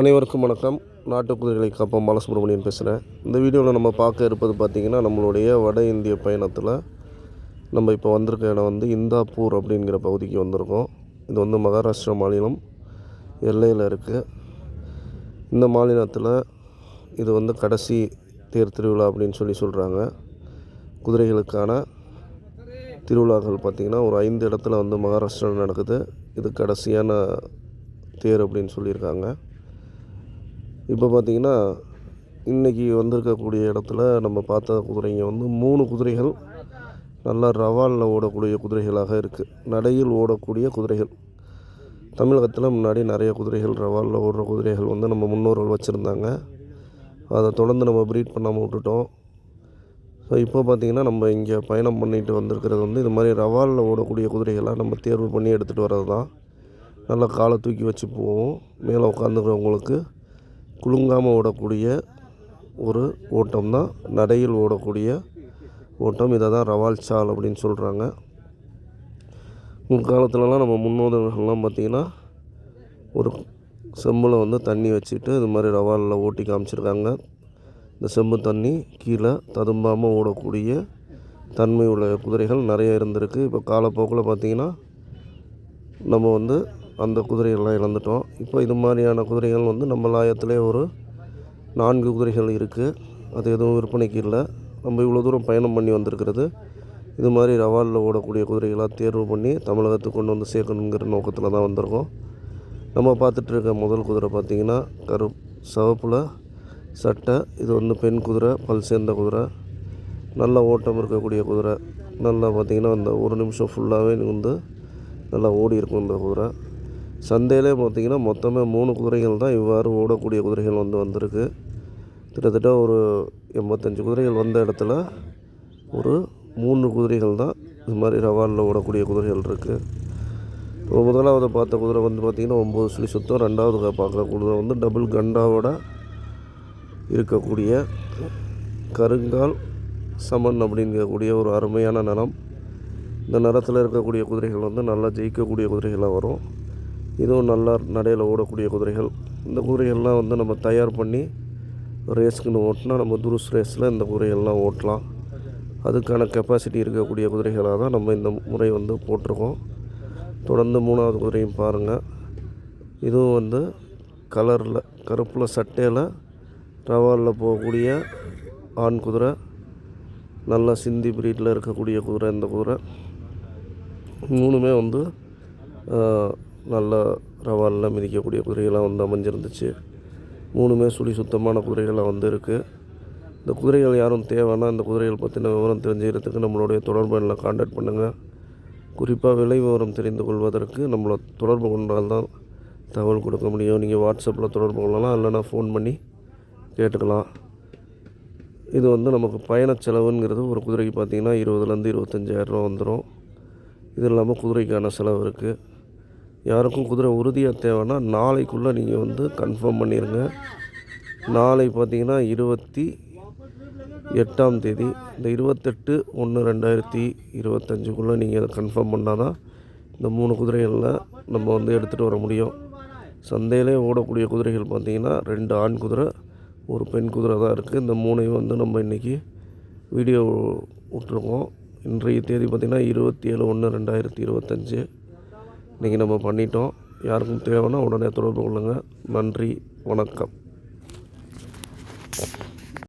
அனைவருக்கும் வணக்கம். நாட்டு குதிரைகளை காப்போம். பாலசுப்ரமணியன் பேசுகிறேன் இந்த வீடியோவில் நம்ம பார்க்க இருப்பது பார்த்திங்கன்னா நம்மளுடைய வட இந்திய பயணத்தில் நம்ம இப்போ வந்திருக்க இடம் வந்து இந்தாப்பூர் அப்படிங்கிற பகுதிக்கு வந்திருக்கோம். இது வந்து மகாராஷ்டிரா மாநிலம் எல்லையில் இருக்குது இந்த மாநிலத்தில் இது வந்து கடைசி தேர் திருவிழா அப்படின்னு சொல்லி சொல்கிறாங்க குதிரைகளுக்கான திருவிழாக்கள் பார்த்திங்கன்னா ஒரு ஐந்து இடத்துல வந்து மகாராஷ்டிராவில் நடக்குது. இது கடைசியான தேர் அப்படின்னு சொல்லியிருக்காங்க. இப்போ பார்த்தீங்கன்னா இன்றைக்கி வந்திருக்கக்கூடிய இடத்துல நம்ம பார்த்த குதிரைங்க வந்து மூணு குதிரைகள் நல்லா ரவாலில் ஓடக்கூடிய குதிரைகளாக இருக்குது நடையில் ஓடக்கூடிய குதிரைகள். தமிழகத்தில் முன்னாடி நிறைய குதிரைகள் ரவாலில் ஓடுற குதிரைகள் வந்து நம்ம முன்னோர்கள் வச்சுருந்தாங்க. அதை தொடர்ந்து நம்ம ப்ரீட் பண்ணாமல் விட்டுட்டோம். ஸோ இப்போ பார்த்திங்கன்னா நம்ம இங்கே பயணம் பண்ணிட்டு வந்திருக்கிறது வந்து இது மாதிரி ரவாலில் ஓடக்கூடிய குதிரைகளாக நம்ம தேர்வு பண்ணி எடுத்துகிட்டு வர்றது தான் நல்லா காலை தூக்கி வச்சு போவோம். மேலே உட்காந்துக்கிறவங்களுக்கு குலுங்காமல் ஓடக்கூடிய ஒரு ஓட்டம் தான். நடையில் ஓடக்கூடிய ஓட்டம். இதை தான் ரவால் சால் அப்படின்னு சொல்கிறாங்க முற்காலத்துலலாம் நம்ம முன்னோதர்கள்லாம் பார்த்திங்கன்னா ஒரு செம்பில் வந்து தண்ணி வச்சுட்டு இது மாதிரி ரவாலில் ஓட்டி காமிச்சிருக்காங்க. இந்த செம்பு தண்ணி கீழே ததும்பாமல் ஓடக்கூடிய தன்மை உள்ள குதிரைகள் நிறைய இருந்திருக்கு. இப்போ காலப்போக்கில் பார்த்திங்கன்னா நம்ம வந்து அந்த குதிரைகள்லாம் இழந்துட்டோம். இப்போ இது மாதிரியான குதிரைகள் வந்து நம்ம லாயத்திலே ஒரு நான்கு குதிரைகள் இருக்குது அது எதுவும் விற்பனைக்கு இல்லை. நம்ம இவ்வளோ தூரம் பயணம் பண்ணி வந்திருக்கிறது. இது மாதிரி ரவாலில் ஓடக்கூடிய குதிரைகளாக தேர்வு பண்ணி தமிழகத்துக்கு கொண்டு வந்து சேர்க்கணுங்கிற நோக்கத்தில் தான் வந்திருக்கோம். நம்ம பார்த்துட்டு இருக்க முதல் குதிரை பார்த்திங்கன்னா கரு சிவப்பில் சட்டை. இது வந்து பெண் குதிரை பல் சேர்ந்த குதிரை. நல்ல ஓட்டம் இருக்கக்கூடிய குதிரை. நல்லா பார்த்திங்கன்னா அந்த ஒரு நிமிஷம் ஃபுல்லாகவே வந்து நல்லா ஓடி இருக்கும் இந்த குதிரை. சந்தையிலே பார்த்திங்கன்னா மொத்தமே மூணு குதிரைகள் தான் இவ்வாறு ஓடக்கூடிய குதிரைகள் வந்து வந்திருக்கு. கிட்டத்தட்ட ஒரு எண்பத்தஞ்சு குதிரைகள் வந்த இடத்துல ஒரு மூணு குதிரைகள் தான் இது மாதிரி ரவாலில் ஓடக்கூடிய குதிரைகள் இருக்குது இப்போ முதலாவது பார்த்த குதிரை வந்து பார்த்திங்கன்னா ஒம்பது சுழி சுத்தம் ரெண்டாவது பார்க்குற குதிரை வந்து டபுள் கண்டாவோட இருக்கக்கூடிய கருங்கால் சமன் அப்படிங்கக்கூடிய ஒரு அருமையான நிலம் இந்த நிறத்தில் இருக்கக்கூடிய குதிரைகள் வந்து நல்லா ஜெயிக்கக்கூடிய குதிரைகளாக வரும். இதுவும் நல்லா நடையில் ஓடக்கூடிய குதிரைகள். இந்த குதிரைகள்லாம் வந்து நம்ம தயார் பண்ணி ரேஸ்க்குன்னு ஓட்டினா நம்ம துருஸ் ரேஸில் இந்த குதிரைகள்லாம் ஓட்டலாம். அதுக்கான கெப்பாசிட்டி இருக்கக்கூடிய குதிரைகளாக தான் நம்ம இந்த முறை வந்து போட்டிருக்கோம். தொடர்ந்து மூணாவது குதிரையும் பாருங்கள் இதுவும் வந்து கலரில் கருப்பில் சட்டையில் ரவாலில் போகக்கூடிய ஆண் குதிரை. நல்லா சிந்தி பிரீட்டில் இருக்கக்கூடிய குதிரை இந்த குதிரை. மூணுமே வந்து நல்ல ரவாலெலாம் மிதிக்கக்கூடிய குதிரைகளாக வந்து அமைஞ்சிருந்துச்சு. மூணுமே சுழி சுத்தமான குதிரைகளாக வந்து இருக்குது இந்த குதிரைகள் யாரும் தேவைன்னா இந்த குதிரைகள் பற்றின விவரம் தெரிஞ்சுக்கிறதுக்கு நம்மளுடைய தொடர்பு எண்ணில் காண்டாக்ட் பண்ணுங்கள் குறிப்பாக விலை விவரம் தெரிந்து கொள்வதற்கு நம்மளை தொடர்பு கொண்டால் தான் தகவல் கொடுக்க முடியும். நீங்கள் வாட்ஸ்அப்பில் தொடர்பு கொள்ளலாம் இல்லைனா ஃபோன் பண்ணி கேட்டுக்கலாம். இது வந்து நமக்கு பயண செலவுங்கிறது ஒரு குதிரைக்கு பார்த்திங்கன்னா இருபதுலேருந்து இருபத்தஞ்சாயிரரூவா வந்துடும் இது இல்லாமல் குதிரைக்கான செலவு இருக்குது யாருக்கும் குதிரை உறுதியாக தேவைன்னா நாளைக்குள்ளே நீங்கள் வந்து கன்ஃபார்ம் பண்ணிடுங்க நாளை பார்த்தீங்கன்னா இருபத்தி எட்டாம் தேதி இந்த இருபத்தெட்டு ஒன்று ரெண்டாயிரத்தி இருபத்தஞ்சுக்குள்ளே நீங்கள் அதை கன்ஃபார்ம் பண்ணால் தான் இந்த மூணு குதிரைகளில் நம்ம வந்து எடுத்துகிட்டு வர முடியும். சந்தையிலே ஓடக்கூடிய குதிரைகள் பார்த்திங்கன்னா ரெண்டு ஆண் குதிரை ஒரு பெண் குதிரை தான் இருக்குது இந்த மூணையும் வந்து நம்ம இன்றைக்கி வீடியோ விட்டுருக்கோம் இன்றைய தேதி பார்த்திங்கன்னா இருபத்தி ஏழு ஒன்று ரெண்டாயிரத்தி இருபத்தஞ்சு. இன்றைக்கி நம்ம பண்ணிட்டோம். யாருக்கும் தேவைன்னா உடனே தொடர்பு கொள்ளுங்கள் நன்றி வணக்கம்.